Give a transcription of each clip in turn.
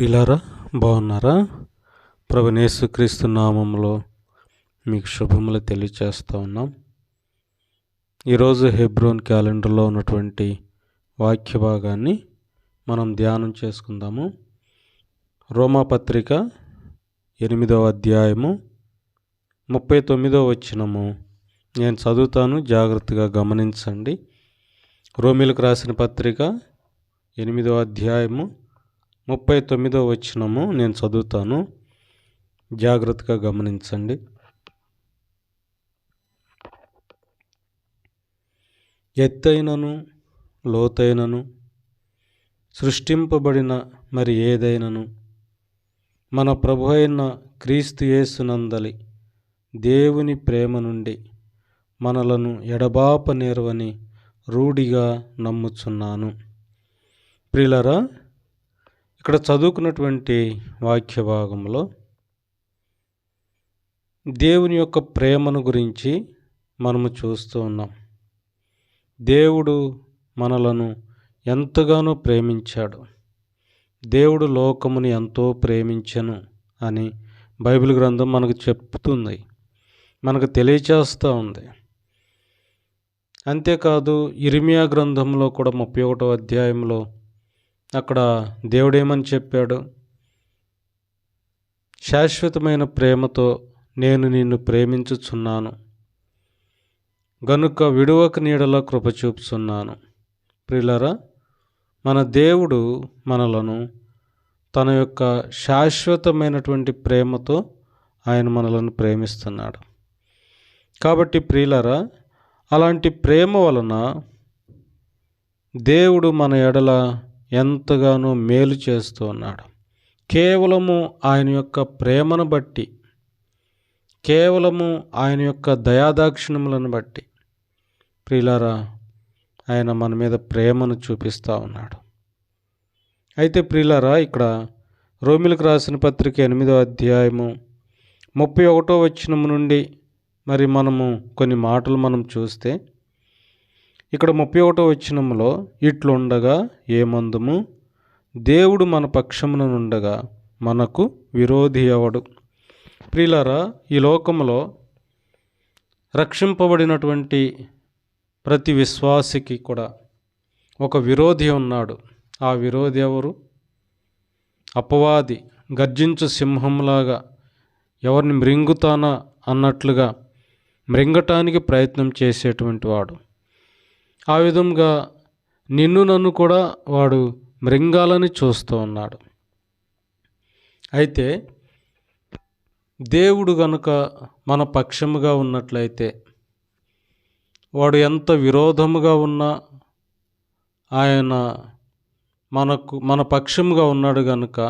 ప్రిలారా బాగున్నారా? ప్రభు క్రీస్తు నామంలో మీకు శుభములు తెలియచేస్తూ ఉన్నాం. ఈరోజు హెబ్రోన్ క్యాలెండర్లో ఉన్నటువంటి వాక్య భాగాన్ని మనం ధ్యానం చేసుకుందాము. రోమాపత్రిక ఎనిమిదవ అధ్యాయము ముప్పై తొమ్మిదవ వచ్చినము నేను చదువుతాను జాగ్రత్తగా గమనించండి. రోమిలకు రాసిన పత్రిక ఎనిమిదవ అధ్యాయము ముప్పై తొమ్మిదో వచ్చినము నేను చదువుతాను. జాగ్రత్తగా గమనించండి. ఎత్తైనను లోతైనను సృష్టింపబడిన మరి ఏదైనను మన ప్రభు అయిన క్రీస్తు యేసునందలి దేవుని ప్రేమ నుండి మనలను ఎడబాప నేర్వని రూఢిగా నమ్ముచున్నాను. ప్రిలరా ఇక్కడ చదువుకున్నటువంటి వాక్య భాగంలో దేవుని యొక్క ప్రేమను గురించి మనము చూస్తూ ఉన్నాం. దేవుడు మనలను ఎంతగానో ప్రేమించాడు. దేవుడు లోకముని ఎంతో ప్రేమించను అని బైబిల్ గ్రంథం మనకు చెప్తుంది. మనకు తెలియచేస్తూ ఉంది. అంతేకాదు ఇరిమియా గ్రంథంలో కూడా ముప్పై ఒకటో అధ్యాయంలో అక్కడ దేవుడేమని చెప్పాడు? శాశ్వతమైన ప్రేమతో నేను నిన్ను ప్రేమించుచున్నాను. గనుక విడువక నీడలో కృప చూపుచున్నాను. ప్రిలరా మన దేవుడు మనలను తన యొక్క శాశ్వతమైనటువంటి ప్రేమతో ఆయన మనలను ప్రేమిస్తున్నాడు. కాబట్టి ప్రియులరా అలాంటి ప్రేమ వలన దేవుడు మన ఎడల ఎంతగానో మేలు చేస్తూ ఉన్నాడు. కేవలము ఆయన యొక్క ప్రేమను బట్టి కేవలము ఆయన యొక్క దయాదాక్షిణములను బట్టి ప్రియులారా ఆయన మన మీద ప్రేమను చూపిస్తూ ఉన్నాడు. అయితే ప్రియులారా ఇక్కడ రోమిలకు రాసిన పత్రిక ఎనిమిదో అధ్యాయము ముప్పై ఒకటో వచ్చినము నుండి మరి మనము కొన్ని మాటలు మనం చూస్తే ఇక్కడ ముప్పై ఒకటో వచ్చినములో ఇట్లుండగా ఏమందుము? దేవుడు మన పక్షముననుండగా మనకు విరోధి ఎవడు? ప్రియులారా ఈ లోకంలో రక్షింపబడినటువంటి ప్రతి విశ్వాసికి కూడా ఒక విరోధి ఉన్నాడు. ఆ విరోధి ఎవరు? అపవాది గర్జించు సింహంలాగా ఎవరిని మృంగుతానా అన్నట్లుగా మృంగటానికి ప్రయత్నం చేసేటువంటి వాడు. ఆ విధంగా నిన్ను నన్ను కూడా వాడు మృంగాలని చూస్తూ ఉన్నాడు. అయితే దేవుడు గనుక మన పక్షముగా ఉన్నట్లయితే వాడు ఎంత విరోధముగా ఉన్నా ఆయన మనకు మన పక్షముగా ఉన్నాడు గనుక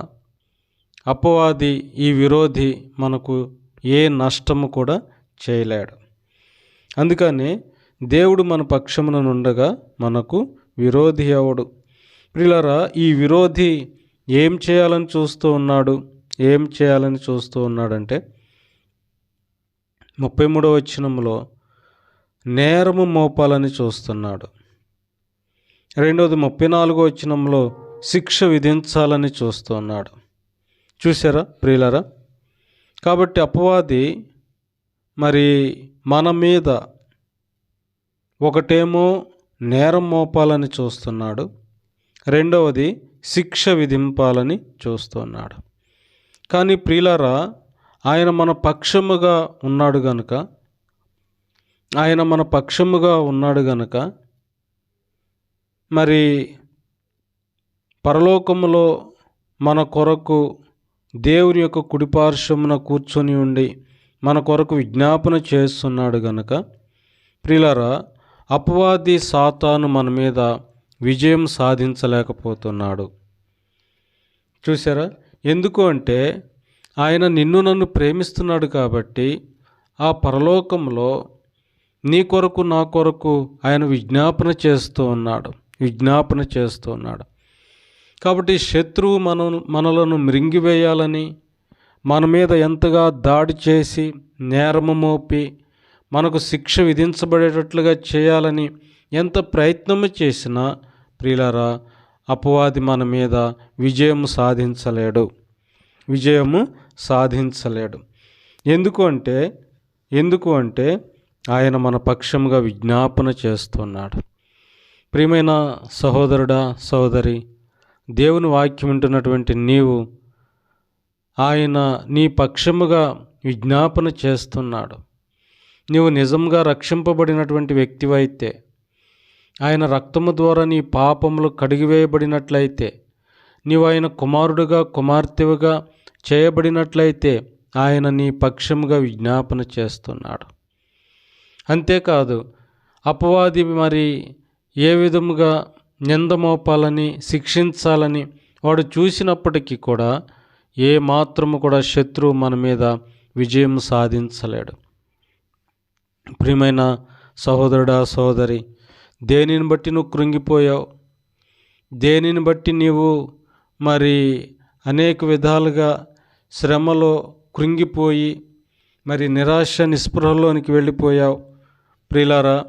అపవాది ఈ విరోధి మనకు ఏ నష్టము కూడా చేయలేడు. అందుకని దేవుడు మన పక్షమున నుండగా మనకు విరోధి ఎవడు ప్రిలరా ఈ విరోధి ఏం చేయాలని చూస్తూ ఉన్నాడు? ఏం చేయాలని చూస్తూ ఉన్నాడంటే ముప్పై మూడవ వచనంలో నేరము మోపాలని చూస్తున్నాడు. రెండవది ముప్పై నాలుగో వచనంలో శిక్ష విధించాలని చూస్తున్నాడు చూసారా ప్రియులరా కాబట్టి అపవాది మరి మన మీద ఒకటేమో నేరం మోపాలని చూస్తున్నాడు. రెండవది శిక్ష విధింపాలని చూస్తున్నాడు. కానీ ప్రియులారా ఆయన మన పక్షముగా ఉన్నాడు గనుక ఆయన మన పక్షముగా ఉన్నాడు గనుక మరి పరలోకములో మన కొరకు దేవుని యొక్క కుడిపార్శ్వమున కూర్చొని ఉండి మన కొరకు విజ్ఞాపన చేస్తున్నాడు గనుక ప్రిలారా అపవాది సాతాను మన మీద విజయం సాధించలేకపోతున్నాడు. చూసారా ఎందుకు అంటే ఆయన నిన్ను నన్ను ప్రేమిస్తున్నాడు కాబట్టి ఆ పరలోకంలో నీ కొరకు నా కొరకు ఆయన విజ్ఞాపన చేస్తూ ఉన్నాడు. విజ్ఞాపన చేస్తూ ఉన్నాడు. కాబట్టి శత్రువు మన మనలను మృంగివేయాలని మన మీద ఎంతగా దాడి చేసి నేరము మోపి మనకు శిక్ష విధించబడేటట్లుగా చేయాలని ఎంత ప్రయత్నము చేసినా ప్రియులారా అపవాది మన మీద విజయం సాధించలేడు. విజయము సాధించలేడు. ఎందుకు అంటే ఎందుకు అంటే ఆయన మన పక్షముగా విజ్ఞాపన చేస్తున్నాడు. ప్రియమైన సహోదరుడా సహోదరి దేవుని వాక్యం వింటున్నటువంటి నీవు ఆయన నీ పక్షముగా విజ్ఞాపన చేస్తున్నాడు. నీవు నిజంగా రక్షింపబడినటువంటి వ్యక్తివైతే ఆయన రక్తము ద్వారా నీ పాపములు కడిగివేయబడినట్లయితే నీవు ఆయన కుమారుడుగా కుమార్తెవుగా చేయబడినట్లయితే ఆయన నీ పక్షముగా విజ్ఞాపన చేస్తున్నాడు. అంతేకాదు అపవాది మరి ఏ విధముగా నిందమోపాలని శిక్షించాలని వాడు చూసినప్పటికీ కూడా ఏ మాత్రము కూడా శత్రువు మన మీద విజయం సాధించలేడు. ప్రియమైన సహోదరుడా సహోదరి దేనిని బట్టి నువ్వు కృంగిపోయావు? దేనిని బట్టి నీవు మరి అనేక విధాలుగా శ్రమలో కృంగిపోయి మరి నిరాశ నిస్పృహలోనికి వెళ్ళిపోయావు? ప్రిలారా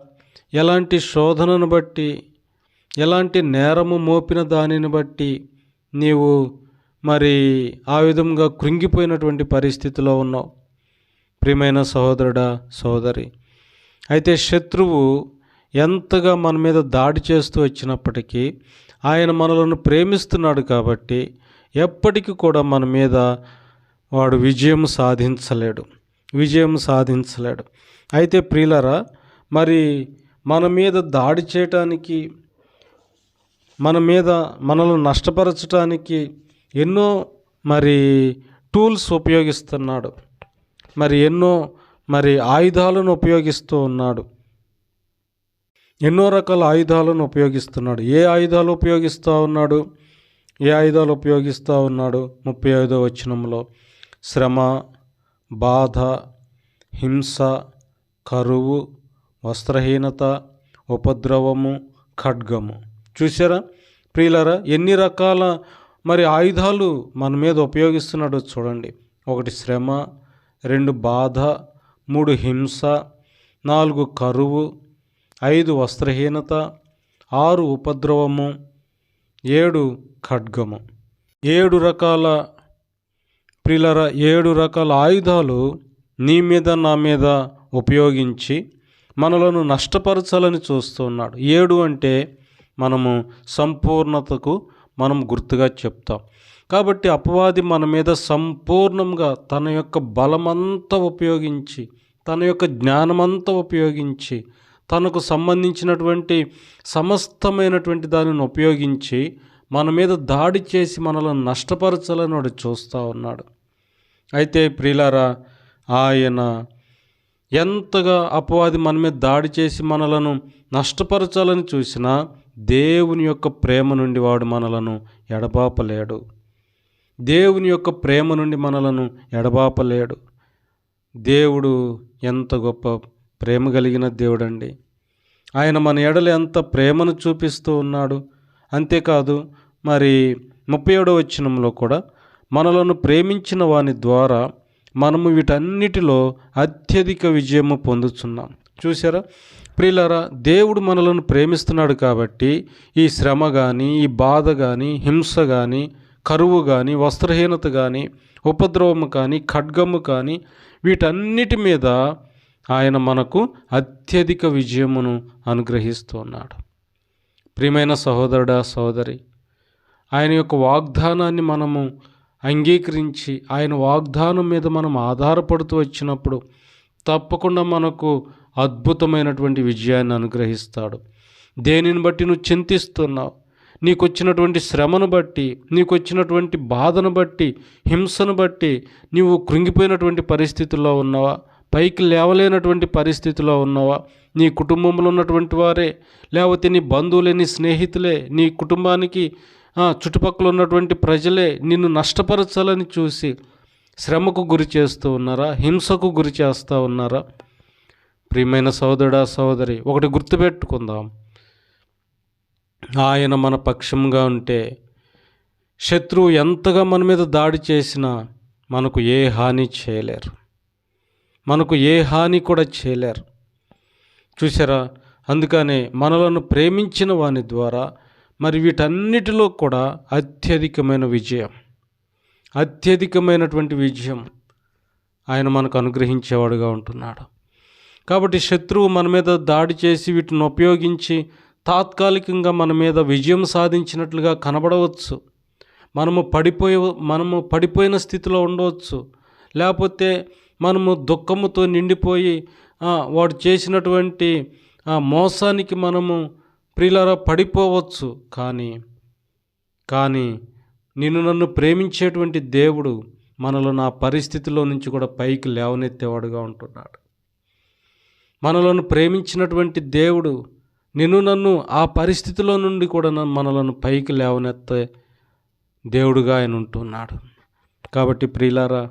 ఎలాంటి శోధనను బట్టి ఎలాంటి నేరము మోపిన దానిని బట్టి నీవు మరి ఆ విధంగా కృంగిపోయినటువంటి పరిస్థితిలో ఉన్నావు? ప్రియమైన సహోదరుడా సహోదరి అయితే శత్రువు ఎంతగా మన మీద దాడి చేస్తూ వచ్చినప్పటికీ ఆయన మనలను ప్రేమిస్తున్నాడు కాబట్టి ఎప్పటికీ కూడా మన మీద వాడు విజయం సాధించలేడు. విజయం సాధించలేడు. అయితే ప్రియులరా మరి మన మీద దాడి చేయటానికి మన మీద మనల్ని నష్టపరచడానికి ఎన్నో మరి టూల్స్ ఉపయోగిస్తున్నాడు. మరి ఎన్నో మరి ఆయుధాలను ఉపయోగిస్తూ ఉన్నాడు. ఎన్నో రకాల ఆయుధాలను ఉపయోగిస్తున్నాడు. ఏ ఆయుధాలు ఉపయోగిస్తూ ఉన్నాడు? ఏ ఆయుధాలు ఉపయోగిస్తూ ఉన్నాడు? ముప్పై ఐదో వచనంలో శ్రమ బాధ హింస కరువు వస్త్రహీనత ఉపద్రవము ఖడ్గము. చూసారా ప్రియులరా ఎన్ని రకాల మరి ఆయుధాలు మన మీద ఉపయోగిస్తున్నాడో చూడండి. ఒకటి శ్రమ రెండు బాధ మూడు హింస నాలుగు కరువు ఐదు వస్త్రహీనత ఆరు ఉపద్రవము ఏడు ఖడ్గము. ఏడు రకాల ప్రిలర ఏడు రకాల ఆయుధాలు నీ మీద నా మీద ఉపయోగించి మనలను నష్టపరచాలని చూస్తున్నాడు. ఏడు అంటే మనము సంపూర్ణతకు మనం గుర్తుగా చెప్తాం. కాబట్టి అపవాది మన మీద సంపూర్ణంగా తన యొక్క బలమంతా ఉపయోగించి తన యొక్క జ్ఞానమంతా ఉపయోగించి తనకు సంబంధించినటువంటి సమస్తమైనటువంటి దానిని ఉపయోగించి మన మీద దాడి చేసి మనల్ని నష్టపరచాలని వాడు చూస్తూ ఉన్నాడు. అయితే ప్రియులారా ఆయన ఎంతగా అపవాది మన మీద దాడి చేసి మనలను నష్టపరచాలని చూసినా దేవుని యొక్క ప్రేమ నుండి వాడు మనలను ఎడబాపలేడు. దేవుని యొక్క ప్రేమ నుండి మనలను ఎడబాపలేడు. దేవుడు ఎంత గొప్ప ప్రేమ కలిగిన దేవుడండి. ఆయన మన ఎడల ఎంత ప్రేమను చూపిస్తూ ఉన్నాడు. అంతేకాదు మరి ముప్పై ఏడవ వచనంలో కూడా మనలను ప్రేమించిన వాని ద్వారా మనము వీటన్నిటిలో అత్యధిక విజయము పొందుతున్నాం చూసారా ప్రియులరా దేవుడు మనలను ప్రేమిస్తున్నాడు కాబట్టి ఈ శ్రమ కానీ ఈ బాధ కానీ హింస కానీ కరువు కానీ వస్త్రహీనత కానీ ఉపద్రవము కానీ ఖడ్గము కానీ వీటన్నిటి మీద ఆయన మనకు అత్యధిక విజయమును అనుగ్రహిస్తున్నాడు ప్రియమైన సహోదరుడా సహోదరి ఆయన యొక్క వాగ్దానాన్ని మనము అంగీకరించి ఆయన వాగ్దానం మీద మనం ఆధారపడుతూ వచ్చినప్పుడు తప్పకుండా మనకు అద్భుతమైనటువంటి విజయాన్ని అనుగ్రహిస్తాడు. దేనిని బట్టి నువ్వు చింతిస్తున్నావు? నీకు వచ్చినటువంటి శ్రమను బట్టి నీకు వచ్చినటువంటి బాధను బట్టి హింసను బట్టి నీవు కృంగిపోయినటువంటి పరిస్థితుల్లో ఉన్నావా? పైకి లేవలేనటువంటి పరిస్థితిలో ఉన్నావా? నీ కుటుంబంలో ఉన్నటువంటి వారే లేకపోతే నీ బంధువులే నీ స్నేహితులే నీ కుటుంబానికి చుట్టుపక్కల ఉన్నటువంటి ప్రజలే నిన్ను నష్టపరచాలని చూసి శ్రమకు గురి చేస్తూ ఉన్నారా? హింసకు గురి చేస్తూ ఉన్నారా? ప్రియమైన సోదరుడా సోదరి ఒకటి గుర్తుపెట్టుకుందాం. ఆయన మన పక్షంగా ఉంటే శత్రువు ఎంతగా మన మీద దాడి చేసినా మనకు ఏ హాని చేయలేరు. మనకు ఏ హాని కూడా చేయలేరు. చూసారా అందుకనే మనలను ప్రేమించిన వాని ద్వారా మరి వీటన్నిటిలో కూడా అత్యధికమైన విజయం అత్యధికమైనటువంటి విజయం ఆయన మనకు అనుగ్రహించేవాడుగా ఉంటున్నాడు. కాబట్టి శత్రువు మన మీద దాడి చేసి వీటిని ఉపయోగించి తాత్కాలికంగా మన మీద విజయం సాధించినట్లుగా కనబడవచ్చు. మనము పడిపోయే మనము పడిపోయిన స్థితిలో ఉండవచ్చు. లేకపోతే మనము దుఃఖముతో నిండిపోయి వాడు చేసినటువంటి మోసానికి మనము ప్రియులారా పడిపోవచ్చు. కానీ కానీ నిన్ను నన్ను ప్రేమించేటువంటి దేవుడు మనలో నా పరిస్థితిలో నుంచి కూడా పైకి లేవనెత్తేవాడుగా ఉంటున్నాడు. మనలను ప్రేమించినటువంటి దేవుడు నిన్ను నన్ను ఆ పరిస్థితిలో నుండి కూడా నన్ను- మనలను పైకి లేవనెత్తే దేవుడుగా ఆయన ఉంటున్నాడు. కాబట్టి ప్రియులారా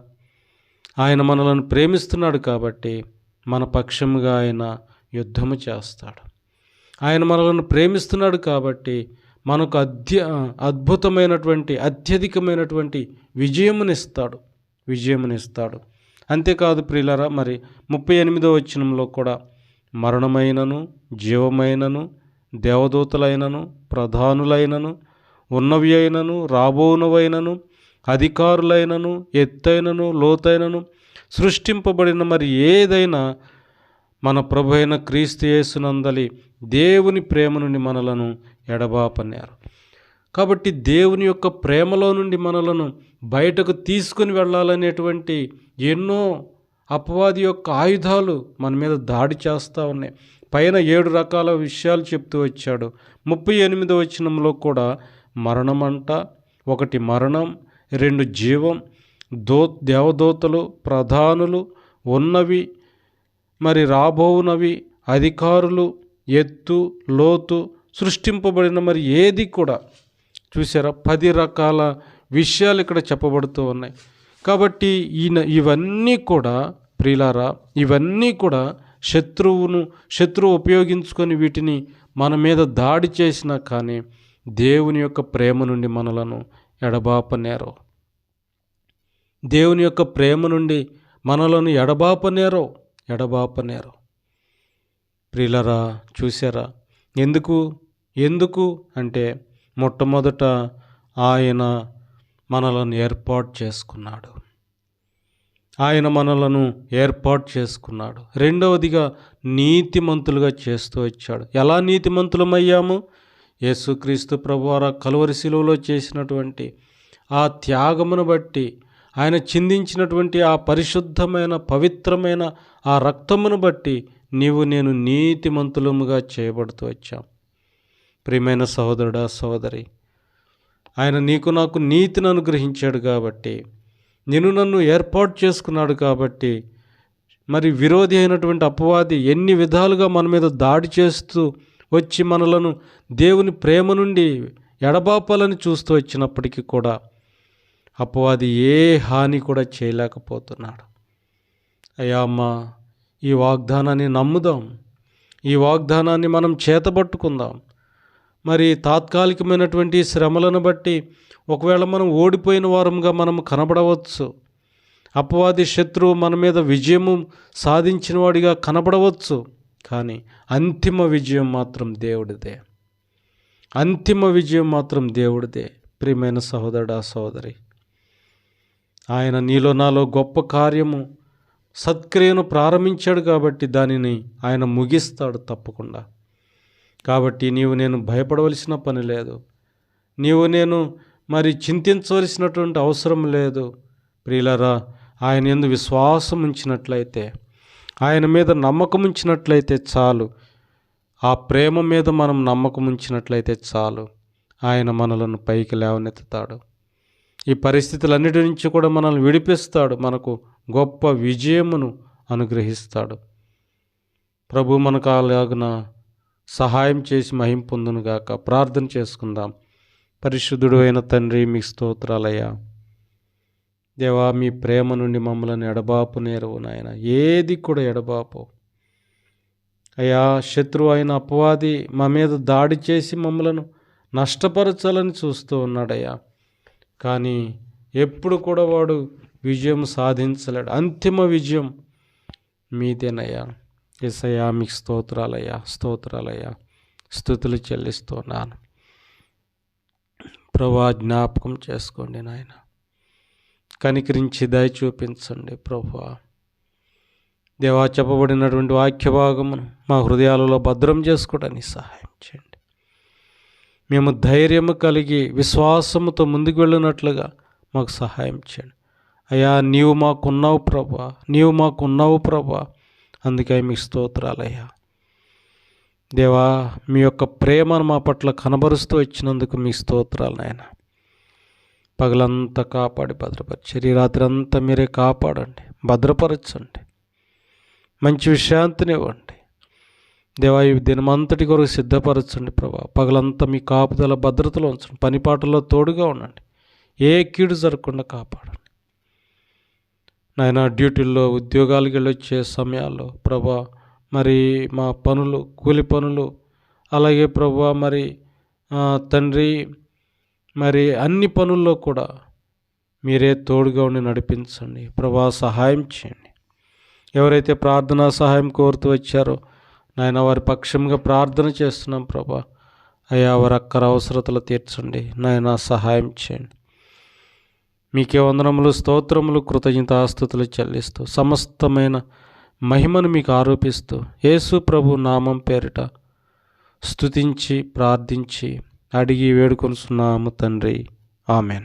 ఆయన మనలను ప్రేమిస్తున్నాడు కాబట్టి మన పక్షముగా ఆయన యుద్ధము చేస్తాడు. ఆయన మనలను ప్రేమిస్తున్నాడు కాబట్టి మనకు అద్య అద్భుతమైనటువంటి అత్యధికమైనటువంటి విజయమునిస్తాడు. విజయమునిస్తాడు. అంతేకాదు ప్రియులరా మరి ముప్పై ఎనిమిదో వచనంలో కూడా మరణమైనను జీవమైనను దేవదూతలైనను ప్రధానులైనను ఉన్నవి అయినను రాబోనవైనను అధికారులైనను ఎత్తైనను లోతైనను సృష్టింపబడిన మరి ఏదైనా మన ప్రభు అయిన క్రీస్తు యేసునందలి దేవుని ప్రేమ నుండి మనలను ఎడబాపన్నారు కాబట్టి దేవుని యొక్క ప్రేమలో నుండి మనలను బయటకు తీసుకుని వెళ్ళాలనేటువంటి ఎన్నో అపవాది యొక్క ఆయుధాలు మన మీద దాడి చేస్తూ ఉన్నాయి. పైన ఏడు రకాల విషయాలు చెప్తూ వచ్చాడు. ముప్పై ఎనిమిదో వచనంలో కూడా మరణమంట ఒకటి మరణం రెండు జీవం దో దేవదూతలు ప్రధానులు ఉన్నవి మరి రాబోవునవి అధికారులు ఎత్తు లోతు సృష్టింపబడిన మరి ఏది కూడా చూసారా? పది రకాల విషయాలు ఇక్కడ చెప్పబడుతూ ఉన్నాయి. కాబట్టి ఈయన ఇవన్నీ కూడా ప్రియులారా ఇవన్నీ కూడా శత్రువును శత్రువు ఉపయోగించుకొని వీటిని మన మీద దాడి చేసినా కానీ దేవుని యొక్క ప్రేమ నుండి మనలను ఎడబాపనేరో దేవుని యొక్క ప్రేమ నుండి మనలను ఎడబాపనేరో ఎడబాపనేరో ప్రిలరా చూసారా ఎందుకు? ఎందుకు? అంటే మొట్టమొదట ఆయన మనలను ఏర్పాటు చేసుకున్నాడు. ఆయన మనలను ఏర్పాటు చేసుకున్నాడు. రెండవదిగా నీతిమంతులుగా చేస్తూ వచ్చాడు. ఎలా నీతిమంతులమయ్యాము? యేసుక్రీస్తు ప్రభువార కలువరి శిలువలో చేసినటువంటి ఆ త్యాగమును బట్టి ఆయన చిందించినటువంటి ఆ పరిశుద్ధమైన పవిత్రమైన ఆ రక్తమును బట్టి నీవు నేను నీతిమంతులముగా చేయబడుతూ వచ్చాం ప్రియమైన సహోదరుడా సహోదరి ఆయన నీకు నాకు నీతిని అనుగ్రహించాడు కాబట్టి నిన్ను నన్ను ఏర్పాటు చేసుకున్నాడు కాబట్టి మరి విరోధి అయినటువంటి అపవాది ఎన్ని విధాలుగా మన మీద దాడి చేస్తూ వచ్చి మనలను దేవుని ప్రేమ నుండి ఎడబాపాలని చూస్తూ వచ్చినప్పటికీ కూడా అపవాది ఏ హాని కూడా చేయలేకపోతున్నాడు. అయ్యా అమ్మా ఈ వాగ్దానాన్ని నమ్ముదాం. ఈ వాగ్దానాన్ని మనం చేతబట్టుకుందాం మరి తాత్కాలికమైనటువంటి శ్రమలను బట్టి ఒకవేళ మనం ఓడిపోయిన వారంగా మనం కనబడవచ్చు. అపవాది శత్రువు మన మీద విజయము సాధించిన వాడిగా కనబడవచ్చు. కానీ అంతిమ విజయం మాత్రం దేవుడిదే. అంతిమ విజయం మాత్రం దేవుడిదే. ప్రియమైన సహోదరుడా సహోదరి ఆయన నీలో నాలో గొప్ప కార్యము సత్క్రియను ప్రారంభించాడు కాబట్టి దానిని ఆయన ముగిస్తాడు తప్పకుండా. కాబట్టి నీవు నేను భయపడవలసిన పని లేదు. నీవు నేను మరి చింతించవలసినటువంటి అవసరం లేదు. ప్రియులరా ఆయన ఎందు విశ్వాసం ఉంచినట్లయితే ఆయన మీద నమ్మకం ఉంచినట్లయితే చాలు. ఆ ప్రేమ మీద మనం నమ్మకం ఉంచినట్లయితే చాలు. ఆయన మనలను పైకి లేవనెత్తుతాడు. ఈ పరిస్థితులన్నిటి నుంచి కూడా మనల్ని విడిపిస్తాడు. మనకు గొప్ప విజయమును అనుగ్రహిస్తాడు. ప్రభు మనకు అలాగున సహాయం చేసి మహిం పొందునుగాక ప్రార్థన చేసుకుందాం. పరిశుద్ధుడు అయిన తండ్రి మీ స్తోత్రాలయ్యా. దేవా మీ ప్రేమ నుండి మమ్మల్ని ఎడబాపు నేరవు నాయన. ఏది కూడా ఎడబాపు. అయ్యా శత్రువు అయిన అపవాది మా మీద దాడి చేసి మమ్మలను నష్టపరచాలని చూస్తూ ఉన్నాడయ్యా. కానీ ఎప్పుడు కూడా వాడు విజయం సాధించలేడు. అంతిమ విజయం మీదేనయ్యా. ఎసయ్యా మీకు స్తోత్రాలయ్యా స్తోత్రాలయ్యా స్థుతులు చెల్లిస్తున్నాను. ప్రభా జ్ఞాపకం చేసుకోండి నాయన. కనికరించి దయ చూపించండి ప్రభా. దేవా చెప్పబడినటువంటి వాక్య భాగమును మా హృదయాలలో భద్రం చేసుకోవడానికి సహాయం చేయండి. మేము ధైర్యము కలిగి విశ్వాసముతో ముందుకు వెళ్ళినట్లుగా మాకు సహాయం చేయండి. అయ్యా నీవు మాకున్నావు ప్రభా నీవు మాకున్నావు ప్రభా. అందుకే మీ స్తోత్రాలయ్యా. దేవా మీ యొక్క ప్రేమను మా పట్ల కనబరుస్తూ ఇచ్చినందుకు మీ స్తోత్రాలు నాయన. పగలంతా కాపాడి భద్రపరిచి రాత్రి అంతా మీరే కాపాడండి భద్రపరచండి మంచి విశ్రాంతిని ఇవ్వండి. దేవా ఈ దినమంతటి కొరకు సిద్ధపరచండి ప్రభా. పగలంతా మీ కాపుదల భద్రతలో ఉంచండి పనిపాటల్లో తోడుగా ఉండండి. ఏ కీడు జరగకుండా కాపాడండి నాయన డ్యూటీల్లో ఉద్యోగాలకు వెళ్ళొచ్చే సమయాల్లో ప్రభా మరి మా పనులు కూలి పనులు అలాగే ప్రభా మరి తండ్రి మరి అన్ని పనుల్లో కూడా మీరే తోడుగా ఉండి నడిపించండి. ప్రభా సహాయం చేయండి. ఎవరైతే ప్రార్థనా సహాయం కోరుతూ వచ్చారో నాయన వారి పక్షంగా ప్రార్థన చేస్తున్నాం ప్రభా. అయ్యా వారి అక్కర అవసరతలు తీర్చండి. నాయన సహాయం చేయండి. మీకే వందనములు స్తోత్రములు కృతజ్ఞత ఆస్తుతులు చెల్లిస్తూ సమస్తమైన మహిమను మీకు ఆరోపిస్తూ యేసు ప్రభు నామం పేరిట స్తుతించి ప్రార్థించి అడిగి వేడుకొనుచున్నాము తండ్రి. ఆమెన్.